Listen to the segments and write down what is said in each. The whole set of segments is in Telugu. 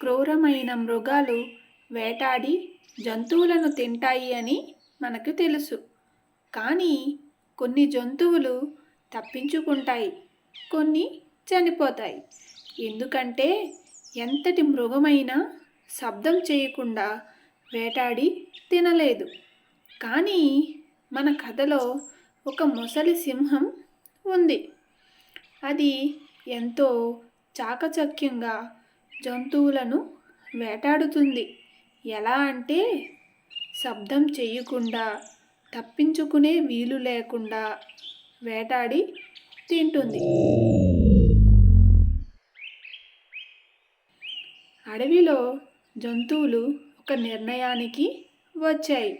క్రూరమైన మృగాలు వేటాడి జంతువులను తింటాయి అని మనకు తెలుసు. కానీ కొన్ని జంతువులు తప్పించుకుంటాయి కొన్ని చనిపోతాయి. ఎందుకంటే ఎంతటి మృగమైనా శబ్దం చేయకుండా వేటాడి తినలేదు. కానీ మన కథలో ఒక మొసలి సింహం ఉంది. అది ఎంతో చాకచక్యంగా జంతువులను వేటాడుతుంది. ఎలా అంటే శబ్దం చేయకుండా తప్పించుకునే వీలు లేకుండా వేటాడి తింటుంది. అడవిలో జంతువులు ఒక నిర్ణయానికి వచ్చాయి.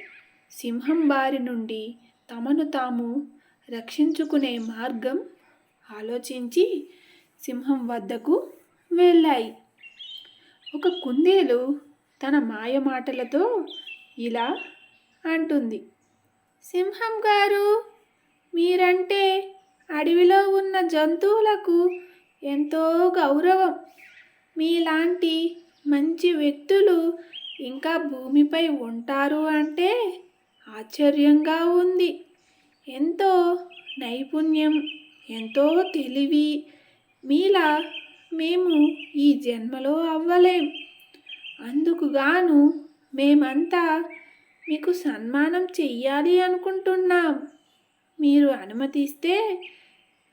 సింహం బారి నుండి తమను తాము రక్షించుకునే మార్గం ఆలోచించి సింహం వద్దకు వెళ్ళాయి. ఒక కుందేలు తన మాయ మాటలతో ఇలా అంటుంది. సింహం గారు మీరంటే అడవిలో ఉన్న జంతువులకు ఎంతో గౌరవం. మీలాంటి మంచి వ్యక్తులు ఇంకా భూమిపై ఉంటారు అంటే ఆశ్చర్యంగా ఉంది. ఎంతో నైపుణ్యం ఎంతో తెలివి మీలా మేము ఈ జన్మలో అవ్వలేం. అందుకు గాను మేమంతా మీకు సన్మానం చెయ్యాలి అనుకుంటున్నాం. మీరు అనుమతిస్తే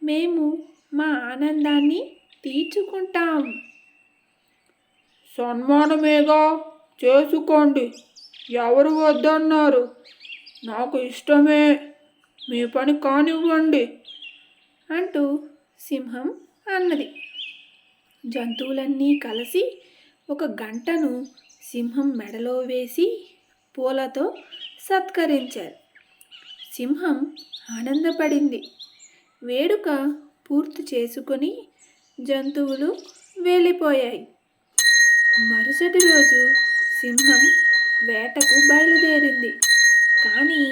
మేము మా ఆనందాన్ని తీర్చుకుంటాం. సన్మానమేగా? చేసుకోండి. ఎవరు వద్దన్నారు? నాకు ఇష్టమే. మీ పని కానివ్వండి. అంటూ సింహం అన్నది. జంతువులన్నీ కలిసి ఒక గంటను సింహం మెడలో వేసి పూలతో సత్కరించారు. సింహం ఆనందపడింది. వేడుక పూర్తి చేసుకొని జంతువులు వెళ్ళిపోయాయి. మరుసటి రోజు సింహం వేటకు బయలుదేరింది. కానీ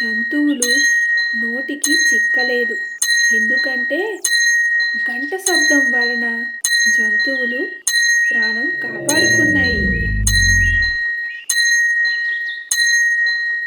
జంతువులు నోటికి చిక్కలేదు. ఎందుకంటే గంట శబ్దం వలన জন্তুগুলো